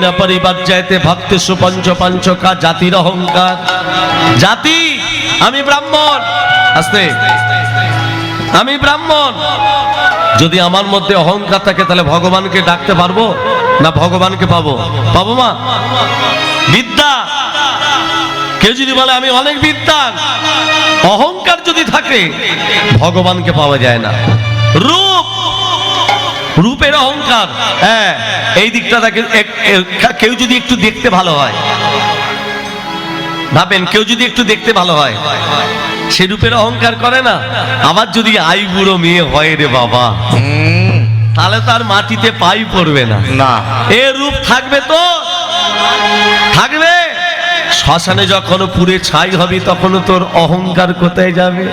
না পরিবার যাইতে ভক্তি সুপঞ্চ পঞ্চকা জাতির অহংকার। জাতি, আমি ব্রাহ্মণ। আস্তে। আমি ব্রাহ্মণ। যদি আমার মধ্যে অহংকার থাকে, তাহলে ভগবানকে ডাকতে পারব? না, ভগবানকে পাবো? পাবো মা? বিদ্যা। কেউ যদি বলে, আমি অনেক বিদ্যান। অহংকার যদি থাকে, ভগবানকে পাওয়া যায় না। রূপ। রূপের অহংকার। হ্যাঁ এই দিকটা তাকে কেউ যদি একটু দেখতে ভালো হয় ভাবেন কেউ যদি একটু দেখতে ভালো হয় সে রূপের অহংকার করে না? আবার যদি আই বুড়ো মেয়ে হয় রে বাবা তাহলে তার মাটিতে পাই পড়বে না। না। এ রূপ থাকবে তো? থাকবে? শ্মশানে যখন পুরে ছাই হবে তখন তোর অহংকার কোথায় যাবে?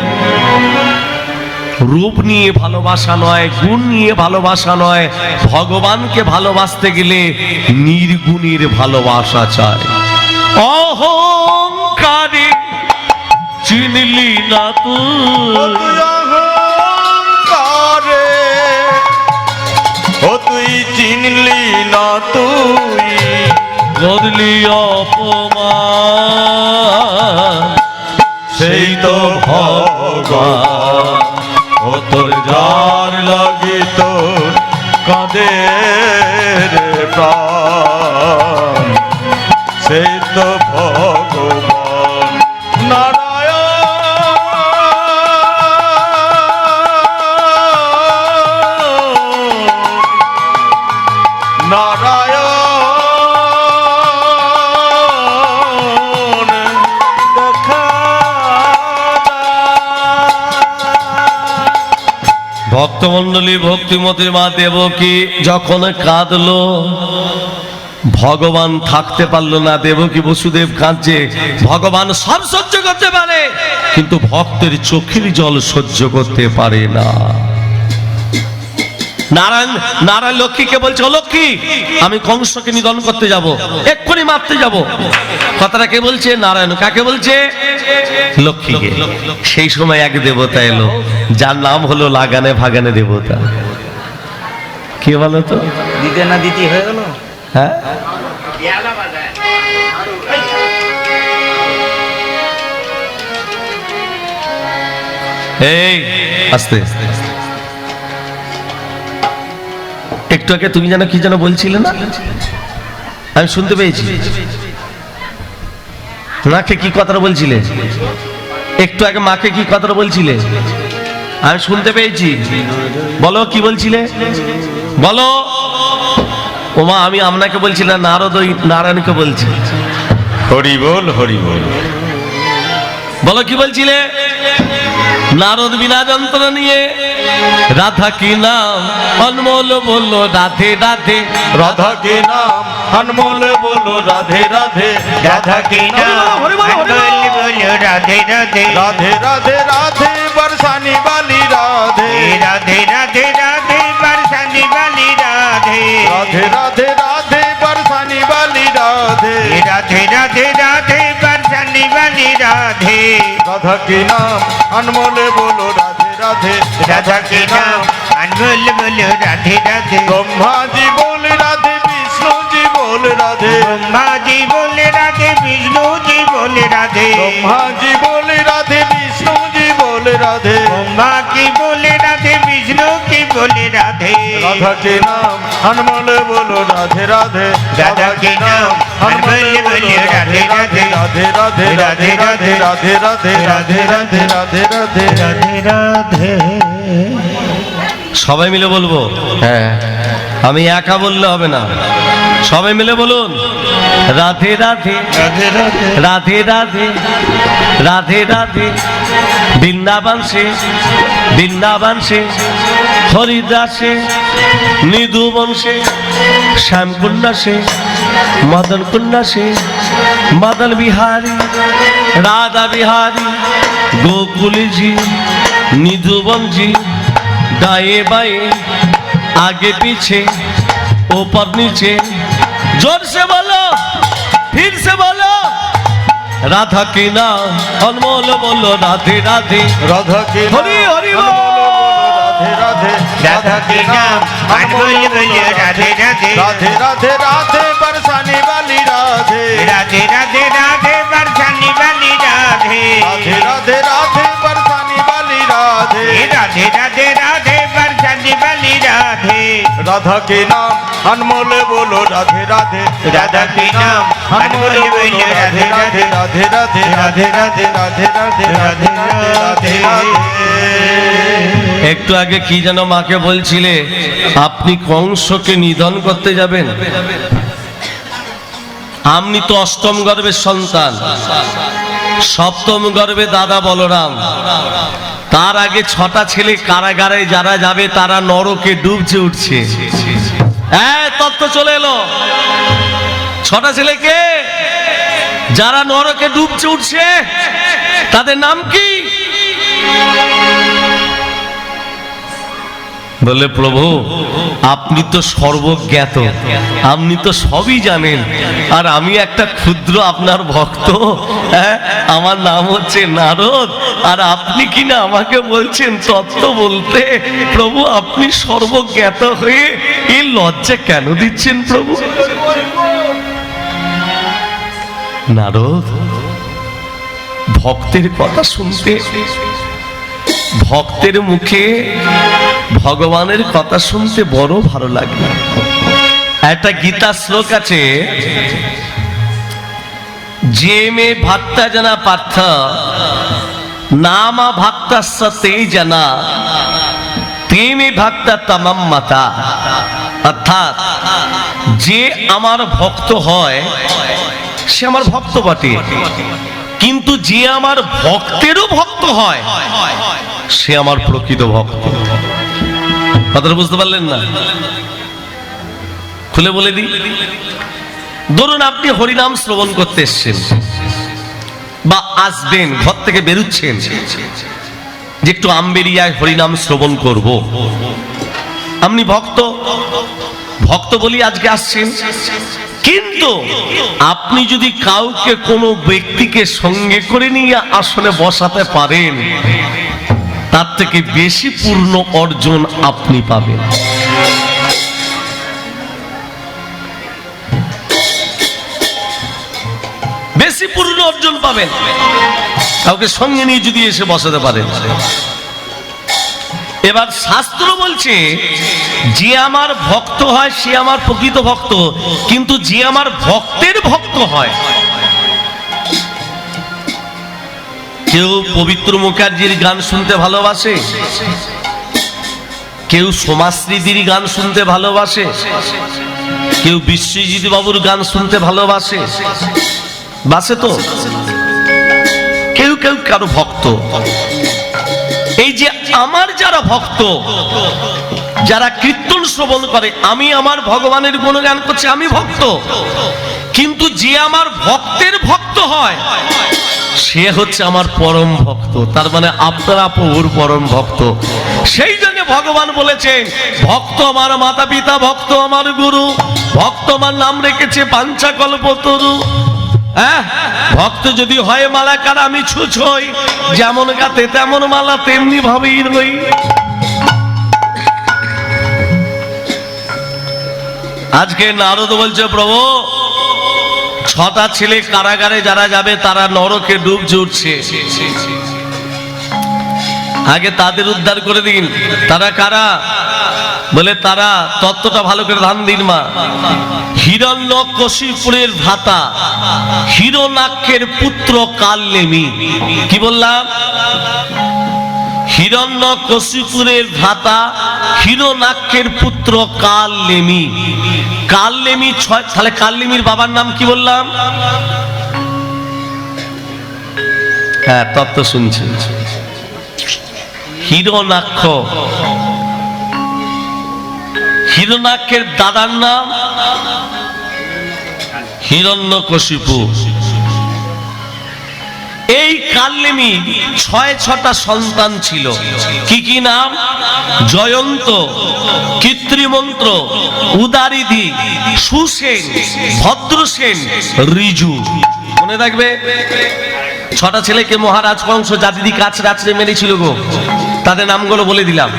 রূপ নিয়ে ভালোবাসা নয় গুণ নিয়ে ভালোবাসা নয় ভগবানকে ভালোবাসতে গেলে নির্গুণের ভালোবাসা চায় অহংকারে চিনলি না তুই। ও তুই চিনলি না তুই। করলি অপমান সেই তো ভগবান। ও তোর যার লাগি তোর কাঁদে রে প্রাণ। সেই তো ভগবান নারায়ণ। নারায়ণ। ভক্তমন্ডলী ভক্তিমতী মা দেবকী যখন কাঁদলো, ভগবান থাকতে পারল না, দেবকী বসুদেব কাঁদছে, ভগবান সব সহ্য করতে পারে, কিন্তু ভক্তের চোখের জল সহ্য করতে পারে না। নারায়ণ নারায়ণ লক্ষ্মীকে বলছে ও লক্ষ্মী আমি কংসকে নিধন করতে যাব এক্ষুনি মারতে যাব। কথাটা কে বলছে? নারায়ণ। কাকে বলছে? লক্ষ্মীকে। সেই সময় এক দেবতা এলো যার নাম হলো লাগানে ভাগানে দেবতা। কে বলো তো? দিতে না দিতে হয়ে গেল? হ্যাঁ? এই আস্তে। একটু আগে তুমি যেন কি যেন বলছিলে না? আমি শুনতে পেয়েছি। মাকে কি কথাটা বলছিলে? একটু আগে মাকে কি কথাটা বলছিলে? আমি শুনতে পেয়েছি। বলো কি বলছিলে? বলো। ওমা আমি আপনাকে বলছি না নারদ ওই নারায়ণকে বলছি। হরি বল হরি বল বলো কি বলছিলে? নারদ বিনা যন্ত্র নিয়ে রাধা কি নাম? অনমোল বলল রাধে রাধে। রাধা কি নাম? অনমোল বলল রাধে রাধে। রাধা কি নাম? রাধে রাধে। রাধে রাধে রাধে বর্ষানি বালি রাধে। রাধে রাধে রাধে বর্ষানি বালি রাধে। রাধে রাধে রাধে বরসানি বালি রাধে। রাধে রাধে রাধে। রাধে। রাধা কে নাম? অনমোলে বলো রাধে রাধে। রাধা কে নাম। অনমোল বলো রাধে রাধে। ব্রহ্মাজি বলে রাধে বিষ্ণুজি বলে রাধে। ব্রহ্মাজি বলে রাধে বিষ্ণুজি বলে রাধে। ব্রহ্মাজি বলে রাধে রাধে রাধা কে নাম হনুমলে বলো রাধে রাধে রাধা কে নাম রাধে রাধে রাধে রাধে রাধে রাধে রাধে রাধে রাধে রাধে রাধে রাধে রাধে রাধে সবাই মিলে বলব হ্যাঁ আমি একা বললে হবে না সবাই মিলে বলুন। রাধে রাধে। রাধে রাধে। রাধে রাধে। বৃন্দাবন সে বৃন্দাবন সে হরিদাসে নিধু বংশে শ্যামকুন্যাসে মদন কুন্যাসে মদন বিহারী রাধা বিহারী গোকুলজি নিধু বংশী দায়ে বায়ে আগে পিছে ওপর নিচে जोर से बोलो फिर से बोलो राधा की नाम अनमोल बोलो राधे राधे राधा के हरि हरि बोल। राधे राधे राधा के नाम अनमोल बोलो राधे राधे राधे राधे राधे बरसा बरसाने वाली राधे राधे राधे राधे बरसाने वाली राधे राधे राधे राधे बरसाने वाली राधे राधे राधे राधे बरसाने वाली राधे राधा के नाम अनमोल बोलो राधे राधे राधा के नाम अनमोल बोलो राधे राधे राधे राधे राधे राधे राधे राधे राधे राधे राधे একটু আগে কি যেন মাকে বলছিলে আপনি কংসকে নিধন করতে যাবেন আপনি তো অষ্টম গর্ভের সন্তান সপ্তম গর্ভে দাদা বলরাম তার আগে ছটা ছেলে কারাগারে যারা যাবে, তারা নরকে ডুবছে, উঠছে। হ্যাঁ তত্ত্ব চলে এলো। ছটা ছেলেকে যারা নরকে ডুবছে, উঠছে, তাদের নাম কি? বলে, প্রভু, আপনি তো সর্বজ্ঞাত। আপনি তো সবই জানেন। আর আমি একটা ক্ষুদ্র আপনার ভক্ত। হ্যাঁ আমার নাম হচ্ছে নারদ। আর আপনি কি না আমাকে বলছেন তত্ত্ব বলতে, প্রভু, আপনি সর্বজ্ঞাত হয়ে এই লজ্জা কেন দিচ্ছেন, প্রভু? নারদ, ভক্তের কথা শুনতে, ভক্তের মুখে ভগবানের কথা শুনতে বড় ভালো লাগে। একটা গীতা শ্লোক আছে, যে মে ভক্তা জানা পার্থ, নামা ভক্তাস্য তে জানা, তে মে ভক্তা তামাম মাতা। অর্থাৎ, যে আমার ভক্ত হয়, সে আমার ভক্ত বটে। কিন্তু যে আমার ভক্তেরও ভক্ত হয়, সে আমার প্রকৃত ভক্ত। কথাটা বুঝতে পারলেন না? খুলে বলে দিই। ধরুন আপনি হরিনাম শ্রবণ করতে এসছেন বা আসবেন, ঘর থেকে বেরুচ্ছেন, যে একটু আম্বেরিয়ায় হরিনাম শ্রবণ করব। আপনি ভক্ত? ভক্ত বলি আজকে আসছেন। কিন্তু আপনি যদি কাউকে কোনো ব্যক্তিকে সঙ্গে করে নিয়ে আসনে বসাতে পারেন তার থেকে বেশি পূর্ণ অর্জন আপনি পাবেন। বেশি পূর্ণ অর্জন পাবেন। কাউকে সঙ্গে নিয়ে যদি এসে বসাতে পারেন। এবার শাস্ত্র বলছে, যে আমার ভক্ত হয়, সে আমার প্রকৃত ভক্ত, কিন্তু যে আমার ভক্তের ভক্ত হয় কেউ পবিত্র মুখার্জির গান শুনতে ভালোবাসে? কেউ সমাজশ্রীদির গান শুনতে ভালোবাসে? কেউ বিশ্বজিৎ বাবুর গান শুনতে ভালোবাসে? বাসে তো? কেউ কেউ কারও ভক্ত। এই যে আমার যারা ভক্ত, যারা কীর্তন শ্রবণ করে, আমি আমার ভগবানের গুণগান করছি, আমি ভক্ত। কিন্তু যে আমার ভক্তের ভক্ত হয়, সে হচ্ছে আমার পরম ভক্ত। তার মানে আপনারা প্রভুর পরম ভক্ত। সেই জন্য ভগবান বলেছেন, ভক্ত আমার মাতা পিতা ভক্ত আমার গুরু, ভক্ত আমার নাম রেখেছে পাঞ্চা কল্পতরু হ্যাঁ? ভক্ত যদি হয় মালাকার, আমি ছুছই যেমন গাতে তেমন মালা, তেমনি ভাবেই রই। আজকে নারদ বলছে, প্রভু ছটা ছেলে কারাগারে যারা যাবে, তারা নরকে ডুব উঠছে আগে তাদের উদ্ধার করে দিন। তারা কারা? বলে, তারা তত্ত্বটা ভালো করে ধান দিন, মা। হিরণ্য কশিপুরের ভ্রাতা, হিরণাক্ষের পুত্র কালনেমি। কি বললাম? হিরণ্য কশিপুরের ভ্রাতা, হিরণাক্ষের পুত্র কালনেমি। কালনেমি ছয় তাহলে কাললেমির বাবার নাম কি বললাম? হ্যাঁ তত্ত্ব শুনছি। হিরণাক্ষ হিরণাক্ষের দাদার নাম হিরণ্যকশিপু। এই কাল্লিমি ছয় ছটা সন্তান ছিল। কি কি নাম? জয়ন্ত, কৃত্রিমন্ত্র, উদারিধি, সুসেন, ভদ্রসেন, রিজু। মনে রাখবে ছটা ছেলেকে মহারাজ কংস জাতিদি কাছ রাত্রে মেরেছিল গো। তাদের নামগুলো বলে দিলাম।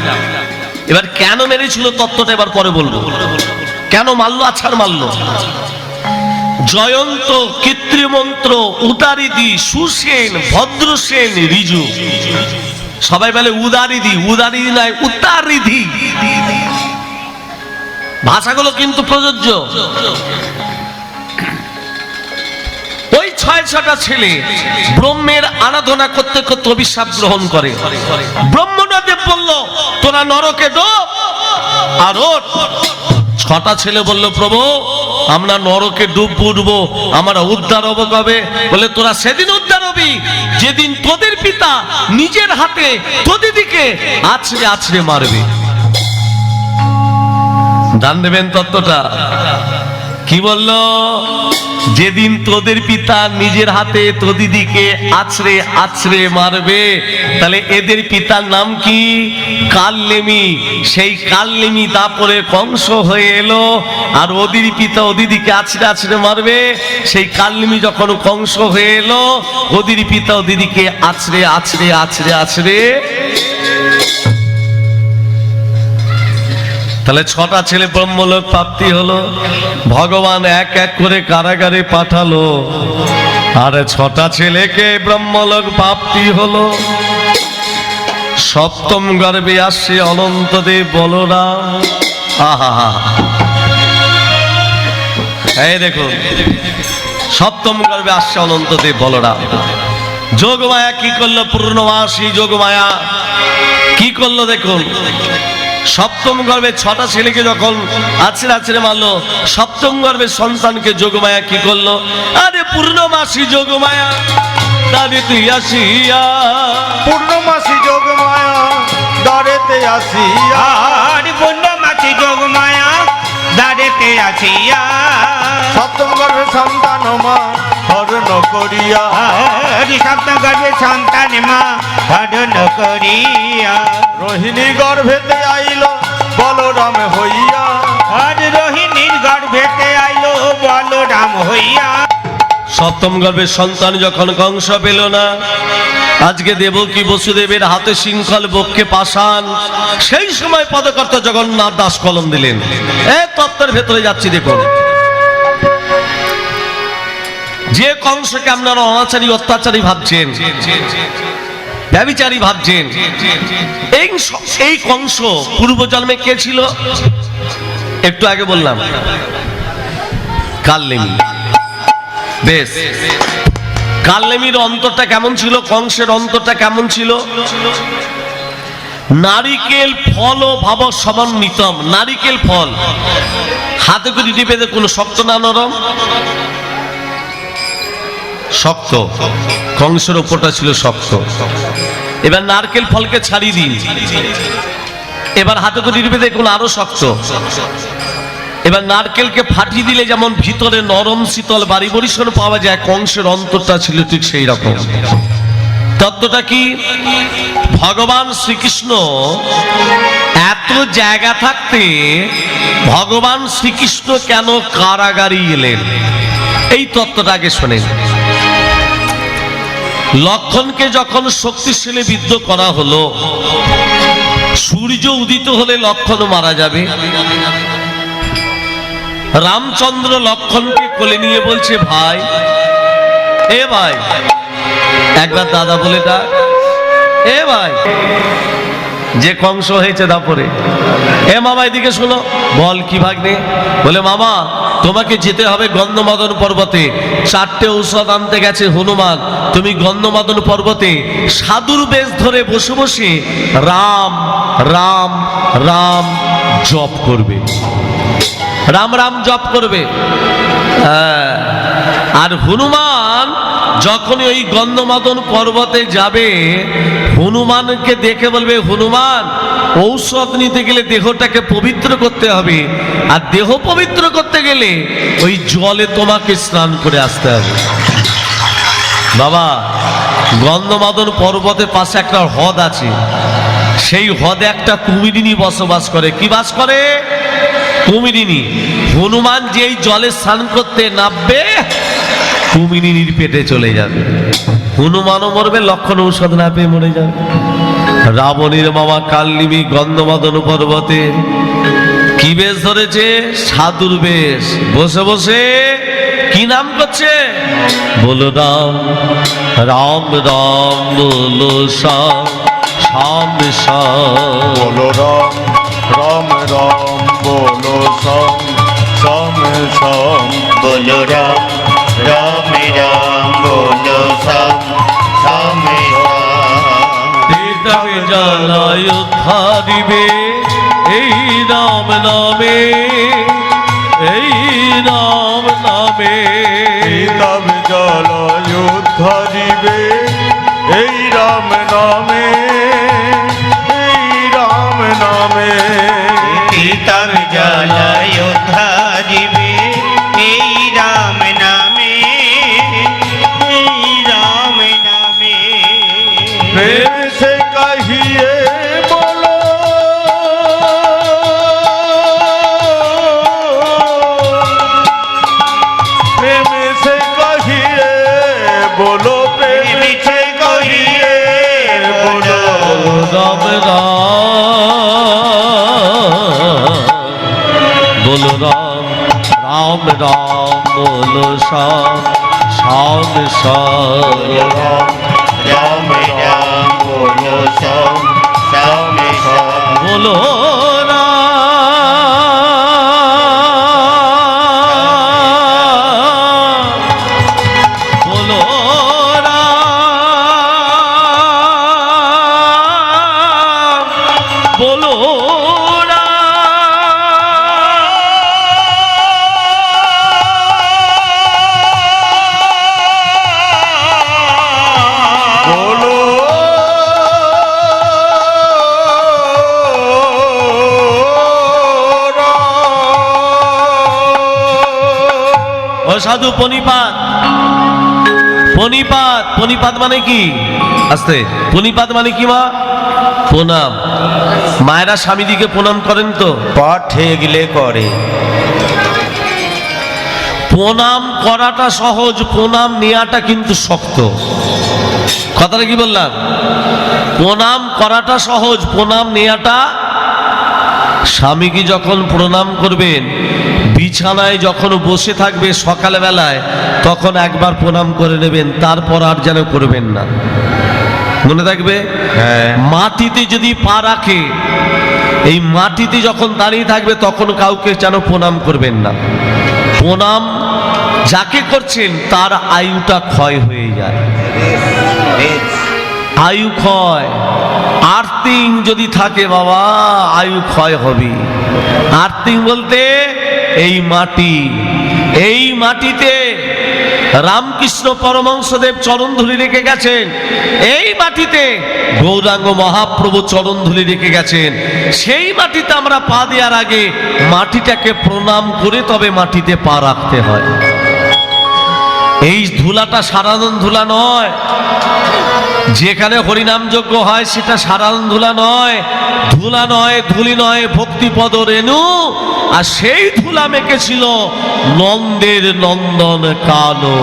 এবার কেন মেরেছিল তত্ত্বটা এবার পরে বলব। কেন মারলো, আছাড় মারলো? জয়ন্ত কৃত্রিমন্ত্র উদারিদি সুসেন ভদ্রসেন রিজু। সবাই বলে উদারিদি উদারিদি নয় উত্তারিধি ভাষাগুলো কিন্তু প্রযোজ্য। ওই ছয় ছটা ছেলে ব্রহ্মের আরাধনা করতে করতে অভিশাপ গ্রহণ করে। ব্রহ্মদেব বলল, তোরা নরকে ডোব, আর। ছটা ছেলে বলল, প্রভু আমরা নরকে ডুব উঠবো আমরা উদ্ধার হব কবে? বলে, তোরা সেদিন উদ্ধার হবি, যেদিন তোদের পিতা নিজের হাতে তোদের দিকে আছড়ে আছড়ে মারবে। জান দেবেন তত্ত্বটা। কি বলল? যেদিন তোদের পিতা নিজের হাতে তোদিদিকে আছড়ে আছড়ে মারবে, তাহলে এদের পিতার নাম কি? কাললেমি। সেই কাললেমি তারপরে কংস হয়ে এলো, আর ওদের পিতা ওদিদিকে আছড়ে আছড়ে মারবে। সেই কাললেমি যখন কংস হয়ে এলো, ওদের পিতা ওদিদিকে আছড়ে আছড়ে আছড়ে আছড়ে তাহলে ছটা ছেলে ব্রহ্মলোক প্রাপ্তি হলো। ভগবান এক এক করে কারাগারে পাঠালো। আর ছটা ছেলেকে ব্রহ্মলোক প্রাপ্তি হলো। সপ্তম গর্বে আসছে অনন্ত অনন্তদেব বলরাম। আহা এই দেখুন, সপ্তম গর্বে আসছে অনন্তদেব বলরাম। যোগমায়া কি করল পূর্ণমাসী যোগমায়া? কি করল দেখুন? সপ্তম গর্ভে ছটা ছেলেকে যখন আছড়ে আছড়ে মারলো সপ্তম গর্ভের সন্তানকে যোগমায়া কি করল? আরে পূর্ণমাসী যোগমায়া দাদি তুই আসিয়া। পূর্ণমাসী যোগ মায়া দরেতে আসিয়া। আর পূর্ণমাসি যোগ মায়া দাঁড়েতে আসিয়া। সপ্তম গর্ভে সন্তান মা হরণ করিয়া। আর সপ্তম গর্ভে সন্তান মা হরণ করিয়া। রোহিণী গর্ভেতে আইল বলরাম হইয়া। আর রোহিণীর গর্ভেতে আইলো বলরাম হইয়া। সপ্তম গর্ভের সন্তান যখন কংস পেল না আজকে দেবকী বসুদেবের হাতে শৃঙ্খল বক্ষে পাশান সেই সময় পদকর্তা জগন্নাথ দাস কলম দিলেন। এ তত্ত্বের ভেতরে যাচ্ছি দেখুন। যে কংসকে আপনারা অনাচারী অত্যাচারী ভাবছেন ব্যবিচারী ভাবছেন, এই এই কংস পূর্বজন্মে কে ছিল? একটু আগে বললাম কাল্লিঙ্গি বেশ কাল্লেমির অন্তরটা কেমন ছিল? কংসের অন্তরটা কেমন ছিল? নারিকেল ফল ও ভাব সমন্বিতম। নারিকেল ফল। হাতে করে টিপে দেখুন শক্ত না, নরম। শক্ত। কংসের ওপরটা ছিল শক্ত। এবার নারকেল ফলকে ছাড়িয়ে দিন। এবার হাতে তো টিপে দেখুন, আরও শক্ত। এবার নারকেলকে ফাটিয়ে দিলে যেমন ভিতরে নরম শীতল বাড়ি বরিশন পাওয়া যায়, কংসের অন্তরটা ছিল ঠিক সেই রকম। তত্ত্বটা কি? ভগবান শ্রীকৃষ্ণ এত জায়গা থাকতে ভগবান শ্রীকৃষ্ণ কেন কারাগারি এলেন? এই তত্ত্বটা আগে শোনেন। লক্ষণকে যখন শক্তিশালী বিদ্ধ করা হলো, সূর্য উদিত হলে লক্ষণ মারা যাবে। রামচন্দ্র লক্ষণকে কোলে নিয়ে বলছে, ভাই, এ ভাই, একবার দাদা বলে ডাক। এ ভাই যে কংস হয়েছে দাপরে। এ মামা এদিকে শোনো। বল কি ভাগ্নে? বলে, মামা, তোমাকে যেতে হবে গন্ধমাদন পর্বতে। চারটে ঔষধ আনতে গেছে হনুমান। তুমি গন্ধমাদন পর্বতে সাধুর বেশ ধরে বসে বসে রাম রাম রাম জপ করবে। রাম রাম জপ করবে। আর হনুমান যখনই ওই গন্ধমাদন পর্বতে যাবে, হনুমানকে দেখে বলবে, হনুমান, ঔষধ নিতে গেলে দেহটাকে পবিত্র করতে হবে। আর দেহ পবিত্র করতে গেলে ওই জলে তোমাকে স্নান করে আসতে হবে। বাবা, গন্ধমাদন পর্বতের পাশে একটা হ্রদ আছে। সেই হ্রদে একটা কুমিরিনী বসবাস করে। কি বাস করে? কুমিরিনী। হনুমান যেই জলে স্নান করতে নামবে কুমিরিনীর পেটে চলে যাবে। হনুমানও মরবে, লক্ষণ ঔষধ না পেয়ে মরে যাবে। রাবণীর মামা কাল্লিমি গন্ধমাদন পর্বতে কি বেশ ধরেছে? সাধুর বেশ। বসে বসে কি নাম করছে? বলো রাম রাম রাম, বলো শ্যাম শ্যাম শ্যাম। বলো রাম রাম রাম, বলো সম সম বলো রাম জানায় উদ্ধারিবে এই নাম নামে এই নাম নামে। তবে জল রাম বলো সাধু পনিপাত। পনিপাত পনিপাত মানে কি? আস্তে। পনিপাত মানে কি মা? প্রণাম। মায়েরা স্বামীদিকে প্রণাম করেন তো। পাঠ হয়ে গেলে করে। প্রণাম করাটা সহজ প্রণাম নেওয়াটা কিন্তু শক্ত। কথাটা কি বললাম? প্রণাম করাটা সহজ প্রণাম নেওয়াটা স্বামীকে যখন প্রণাম করবেন বিছানায় যখন বসে থাকবে সকালবেলায় তখন একবার প্রণাম করে নেবেন তারপর আর যেন করবেন না। মনে থাকবে? হ্যাঁ। মাটিতে যদি পা রাখে এই মাটিতে যখন দাঁড়িয়ে থাকবে তখন কাউকে যেন প্রণাম করবেন না। প্রণাম যাকে করছেন তার আয়ুটা ক্ষয় হয়ে যায়। আয়ু ক্ষয়। আর্থিং যদি থাকে বাবা, আয়ু ক্ষয় হবে। আর্থিং বলতে এই মাটি। এই মাটিতে রামকৃষ্ণ পরমংসদেব চরণ ধুলি রেখে গেছেন। এই মাটিতে গৌরাঙ্গ মহাপ্রভু চরণ ধুলি রেখে গেছেন। সেই মাটিতে আমরা পা দেওয়ার আগে মাটিটাকে প্রণাম করে তবে মাটিতে পা রাখতে হয়। এই ধুলাটা সারাদন ধুলা নয়। যেখানে হরিনাম যজ্ঞ হয় সেটা সাধারণ ধুলা নয় ধুলা নয় ধুলি নয় ভক্তিপদ রেণু। আর সেই ধুলা মেখেছিল নন্দের নন্দন কালো।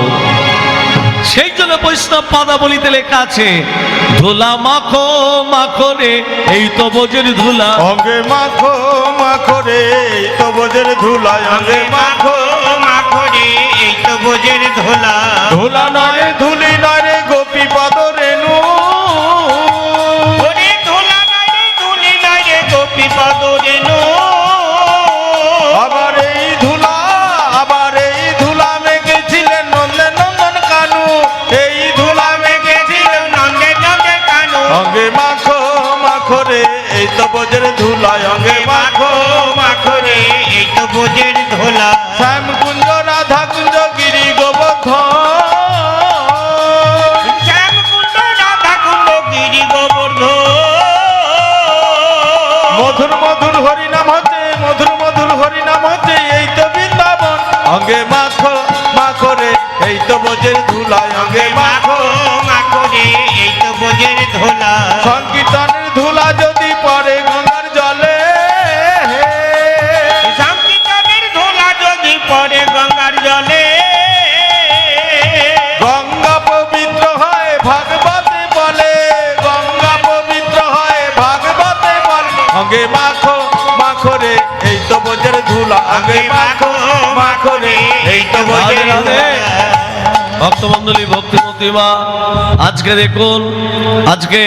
সেই জন্য বৈষ্ণব পাদাবলিতে লেখা আছে ধুলা মাখো মাখো রে এই তো বোঝের ধুলা। অঙ্গে মাখো মাখো রে তো বোঝের ধুলায় অঙ্গে মাখো মাখো মাখো রে এই তো বোঝের ধোলা। ধুলা নয় ধুলি নয় অঙ্গে মাখো মাখো রে এই তো বোঝের ধুলায়। অঙ্গে মাখো মাখো রে এই তো বোঝের ধোলা। শ্যাম কুঞ্জ রাধা কুঞ্জ গিরি গোবর্ধন। শ্যাম কুণ্ড রাধা কুণ্ড গিরি গোবর্ধন। মধুর মধুর হরিনাম হচ্ছে মধুর মধুর হরিনাম হচ্ছে এই তো বৃন্দাবন। অঙ্গে মাখো মাখো রে এই তো ধুলায়। অঙ্গে মাখো বোঝের ধোলা। সংকীর্তনের ধুলা যদি পড়ে গঙ্গার জলে সংকীর্তনের ধোলা যদি পড়ে গঙ্গার জলে। গঙ্গা পবিত্র হয় ভাগবতে বলে গঙ্গা পবিত্র হয় ভাগবতে বলে। অঙ্গে মাখো মাখো রে এই তো বোঝের ধুলা। অঙ্গে মাখো মাখো রে এই তো বোঝের। ধুলা। ভক্তমন্ডলী ভক্তিমতী মা আজকে দেখুন আজকে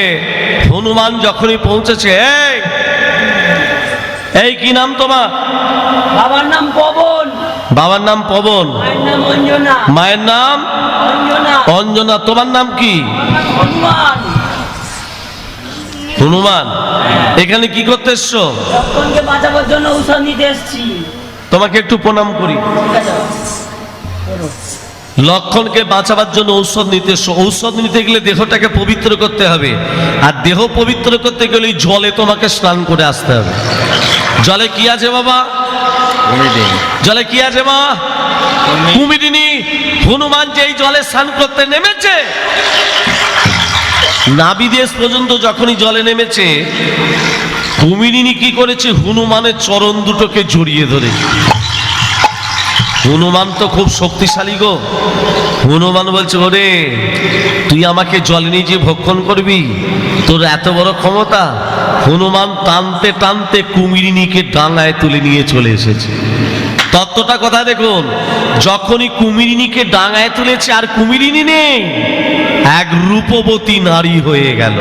হনুমান যখনই পৌঁছেছে এই এই কি নাম তোমার? বাবার নাম পবন। বাবার নাম পবন। মায়ের নাম অঞ্জনা। তোমার নাম কি? হনুমান। হনুমান এখানে কি করতে এসছো? বাঁচাবার জন্য ঔষধ নিতে এসেছি। তোমাকে একটু প্রণাম করি। লক্ষণকে বাঁচাবার জন্য ঔষধ নিতে ঔষধ নিতে গেলে দেহটাকে পবিত্র করতে হবে। আর দেহ পবিত্র করতে গেলে জলে তোমাকে স্নান করে আসতে হবে। জলে কি আছে বাবা? জলে কি আছে মা? কুমিরিনী হনুমান যে এই জলে স্নান করতে নেমেছে নাবিদেশ পর্যন্ত যখনই জলে নেমেছে কুমিরিনী কি করেছে? হনুমানের চরণ দুটোকে জড়িয়ে ধরেছে। হনুমান তো খুব শক্তিশালী গো। হনুমান বলছে, ওরে, তুই আমাকে জল যে ভক্ষণ করবি? তোর এত বড় ক্ষমতা? হনুমান টানতে টানতে কুমিরিনীকে ডাঙায় তুলে নিয়ে চলে এসেছে। তত্ত্বটা কথা দেখুন? যখনই কুমিরিনীকে ডাঙায় তুলেছে, আর কুমিরিনী নেই, এক রূপবতী নারী হয়ে গেল।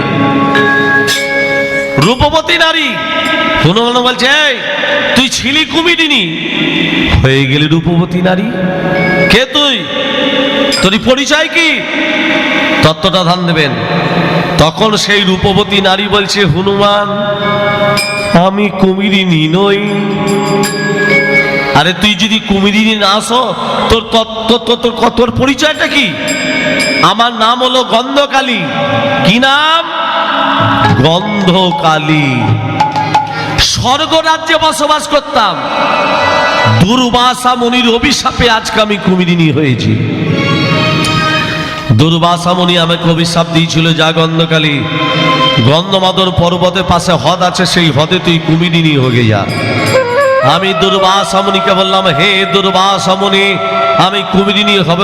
রূপবতী নারী হনুমান বলছে "এই, তুই ছিলি কুমিরিনী? হয়ে গেলি রূপবতী নারী। কে তুই? তোর পরিচয় কি? তত্ত্বটা ধান দেবেন। তখন সেই রূপবতী নারী বলছে হনুমান আমি কুমিরিনী নই। আরে তুই যদি কুমিরিনী না আসো তোর তত্ত্ব তোর তোর- তোর পরিচয়টা কি? আমার নাম হলো গন্ধকালী। কি নাম? গন্ধকালী। স্বর্গ রাজ্যে বসবাস করতাম। দুর্বাসা মনির অভিশাপে আজকে আমি কুমিরিনী হয়েছি। দুর্বাসা মনি আমাকে অভিশাপ দিয়েছিল, যা গন্ধকালী, গন্ধমাদর পর্বতের পাশে হদ আছে, সেই হদে তুই কুমিরিনী হয়ে যা। আমি দুর্বাসা মুনিকে বললাম, হে দুর্বাসা মুনি আমি কুমিরিনী হব,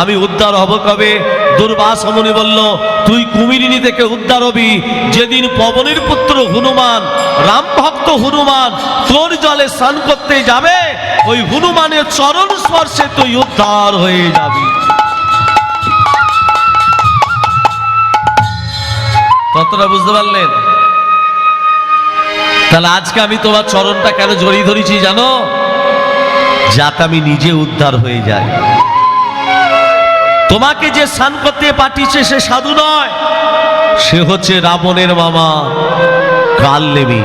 আমি উদ্ধার হব কবে? দুর্বাসা মুনি বলল, তুই কুমিরিনী থেকে উদ্ধার হবি। যেদিন পবনের পুত্র হনুমান, রাম ভক্ত হনুমান তোর জলে স্নান করতে যাবে, ওই হনুমানের চরণ স্পর্শে তুই উদ্ধার হয়ে যাবি। কতটা বুঝতে পারলেন? তাহলে আজকে আমি তোমার চরণটা কেন জড়িয়ে ধরেছি জানো? যাতে আমি নিজে উদ্ধার হয়ে যাই। তোমাকে যে স্নান করতে পাঠিয়েছে সে সাধু নয়, সে হচ্ছে রাবণের মামা, কালনেমি।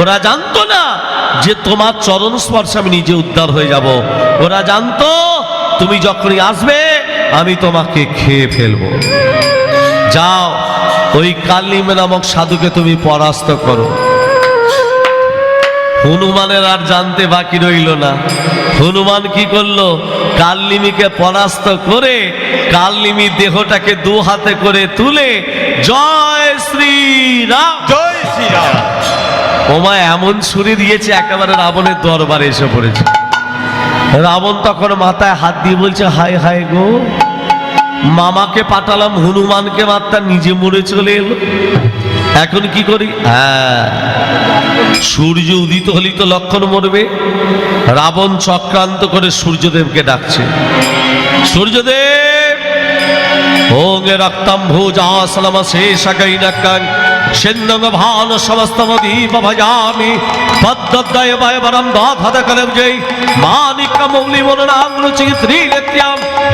ওরা জানতো না যে তোমার চরণ স্পর্শে আমি নিজে উদ্ধার হয়ে যাব। ওরা জানতো, তুমি যখনই আসবে, আমি তোমাকে খেয়ে ফেলব। যাও, ওই কালিম নামক সাধুকে তুমি পরাস্ত করো। হনুমানের আর জানতে বাকি রইল না। হনুমান কি করল? কালনিমিকে পরাস্ত করে কালনিমি দেহটাকে দু হাতে করে তুলে জয় শ্রীরাম। জয় শ্রীরাম। ওমা এমন ছুরি দিয়েছে একেবারে রাবণের দরবারে এসে পড়েছে। রাবণ তখন মাথায় হাত দিয়ে বলছে হায় হায় গো। মামাকে পাঠালাম হনুমানকে মাত্রা নিজে মরে চলে এলো। এখন কি করি? হ্যাঁ সূর্য উদিত হলেই তো লক্ষণ মরবে। রাবণ চক্রান্ত করে সূর্যদেবকে ডাকছে। সূর্যদেব! ওঙ্গে রক্তম ভুজাসনম শেষকৈনকং সিন্ধং ভান সমস্তমদীপ ভজামি। পদ্মদ্বয় বয় বরম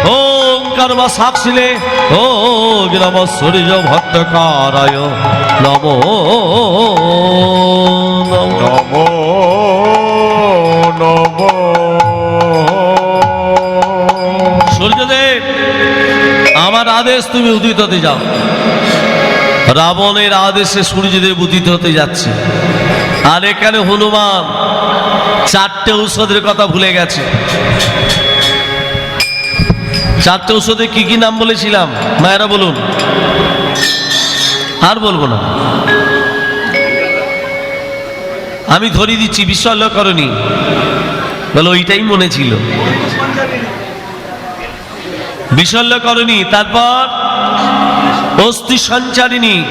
মৌলি মননাং রুচি ত্রিলেত্যাম ওং সাক্ষিলে ও নম সূর্য ভট্টকারায় নমো নম নম। সূর্যদেব, আমার আদেশ তুমি উদিত হতে যাও। রাবণের আদেশে সূর্যদেব উদিত হতে যাচ্ছে। আর এখানে হনুমান চারটে ঔষধের কথা ভুলে গেছে। চারটে ঔষধে কি কি নাম বলেছিলাম? মায়েরা বলুন। আর বলব না। আমি ধরিয়ে দিচ্ছি বিশ্বল্য করনি। বলো, ওইটাই মনে ছিল। বিশল্য করণী তারপর অস্থি সঞ্চারিণী,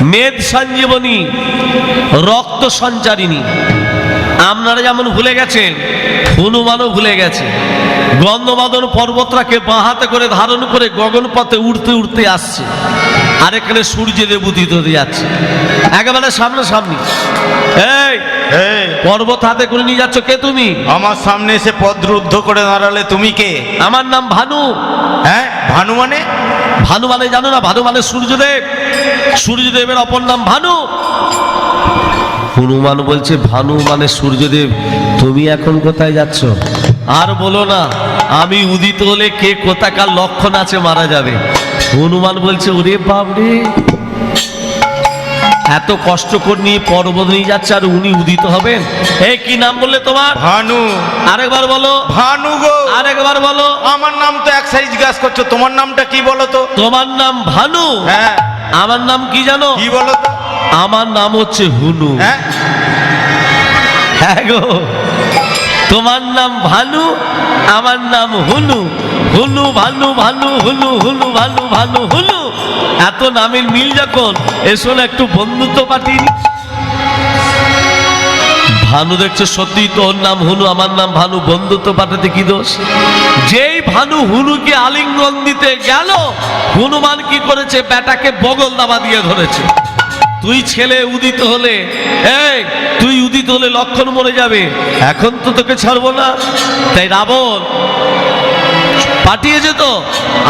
মেদ সঞ্জীবনী, রক্ত সঞ্চারিণী। আপনারা যেমন ভুলে গেছেন হনুমানও ভুলে গেছে। গন্ধমাদন পর্বতটাকে বাহাতে করে ধারণ করে গগনপথে উড়তে উড়তে আসছে। আর এখানে সূর্যদেব উদিত হতে যাচ্ছে। একেবারে সামনাসামনি। এই এই। পর্বত হাতে করে নিয়ে যাচ্ছ কে তুমি? আমার সামনে এসে পদ রুদ্ধ করে দাঁড়ালে তুমি কে? আমার নাম ভানু। হ্যাঁ ভানু মানে? ভানু মানে জানো না ভানু মানে সূর্যদেব। সূর্যদেবের অপর নাম ভানু। হনুমান বলছে ভানু মানে সূর্যদেব তুমি এখন কোথায় যাচ্ছ? আর বলো না আমি উদিত হলে কে কোথাকার লক্ষণ আছে মারা যাবে? হনুমান বলছে ওরে বাবরে এত কষ্ট করে নিয়ে পর্বত নিয়ে যাচ্ছে আর উনি উদিত হবেন? এই কি নাম বললে তোমার? ভানু। আরেকবার বলো। ভানু গো। আরেকবার বলো। আমার নাম তো এক সাইজ গাছ করছ তোমার নামটা কি বলো তো? তোমার নাম ভানু? হ্যাঁ। আমার নাম কি জানো? কি বলো তো? আমার নাম হচ্ছে হুনু। হ্যাঁ। হ্যাঁ গো। তোমার নাম ভানু আমার নাম হুনু। হুনু ভানু ভানু হুনু হুনু ভানু ভানু হুনু। এত নামের মিল যখন এসো না একটু বন্ধুত্ব পাঠিয়ে ভানু দেখছে সত্যি তোর নাম হুনু আমার নাম ভানু বন্ধুত্ব পাঠাতে কি দোষ? যেই ভানু হুনুকে আলিঙ্গন দিতে গেল হনুমান কি করেছে বেটাকে বগল দাবা দিয়ে ধরেছে। তুই ছেলে উদিত হলে তুই উদিত হলে লক্ষণ মরে যাবে এখন তো তোকে ছাড়বো না তাই রাবণ পাঠিয়েছে তো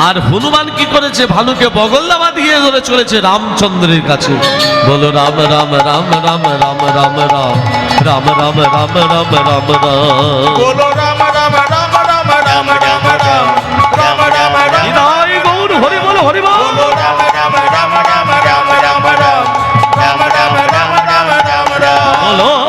আর হনুমান কি করেছে ভানুকে বগল দাবা দিয়ে ধরে চলেছে রামচন্দ্রের কাছে বলো রাম রাম রাম রাম রাম রাম রাম রাম রাম রাম রাম রাম রাম রাম রাম রাম রাম রাম রাম Hello.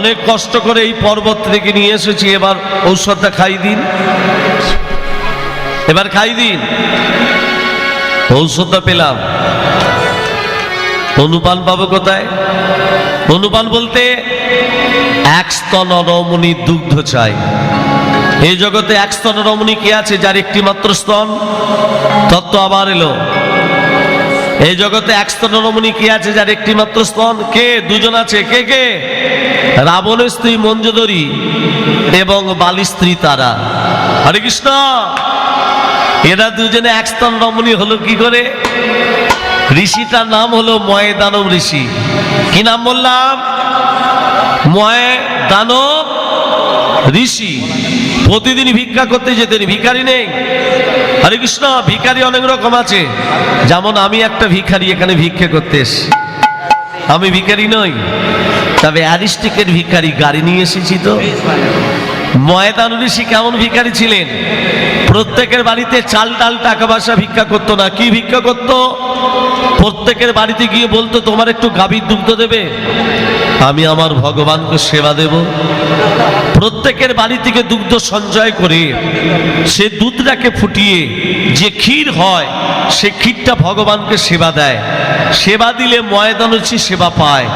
অনেক কষ্ট করে এই পর্বত থেকে নিয়ে এসেছি, এবার ঔষধটা খাই দিন। এবার খাই দিন। ঔষধটা পেলাম। অনুপান পাবো কোথায়? অনুপান বলতে, এক স্তন রমণীর দুগ্ধ চাই। এই জগতে এক স্তন রমণী কে আছে, যার একটি মাত্র স্তন? তত্ত্ব আবার এলো। এই জগতে এক স্তন রমণী কে আছে যার একটি মাত্র স্তন? কে? দুজন আছে। কে কে? রাবণের স্ত্রী মঞ্জুদরী এবং বালি স্ত্রী তারা। হরে কৃষ্ণ। এরা দুজনে এক স্তন রমণী হলো কি করে? ঋষিটার নাম হলো ময় দানব ঋষি। কি নাম বললাম? ময় দানব ঋষি। প্রতিদিন ভিক্ষা করতে যেতেন, ভিখারি নেই। হরে কৃষ্ণ, ভিখারি অনেক রকম আছে। যেমন আমি একটা ভিখারি এখানে ভিক্ষে করতে এসছি। আমি ভিখারি নই, তবে অ্যারিস্টিকের ভিখারি গাড়ি নিয়ে এসেছি তো। ময়দান ঋষি কেমন ভিখারি ছিলেন? প্রত্যেকের বাড়িতে চাল ডাল টাকা পয়সা ভিক্ষা করতো না। কি ভিক্ষা করতো? প্রত্যেকের বাড়িতে গিয়ে বলতো, তোমার একটু গাভীর দুগ্ধ দেবে? আমি আমার ভগবানকে সেবা দেব। প্রত্যেকের বাড়ি থেকে দুগ্ধ সঞ্চয় করে সে দুধটাকে ফুটিয়ে যে ক্ষীর হয়, সে ক্ষীরটা ভগবানকে সেবা দেয়। সেবা দিলে ময়দান সেবা পায়।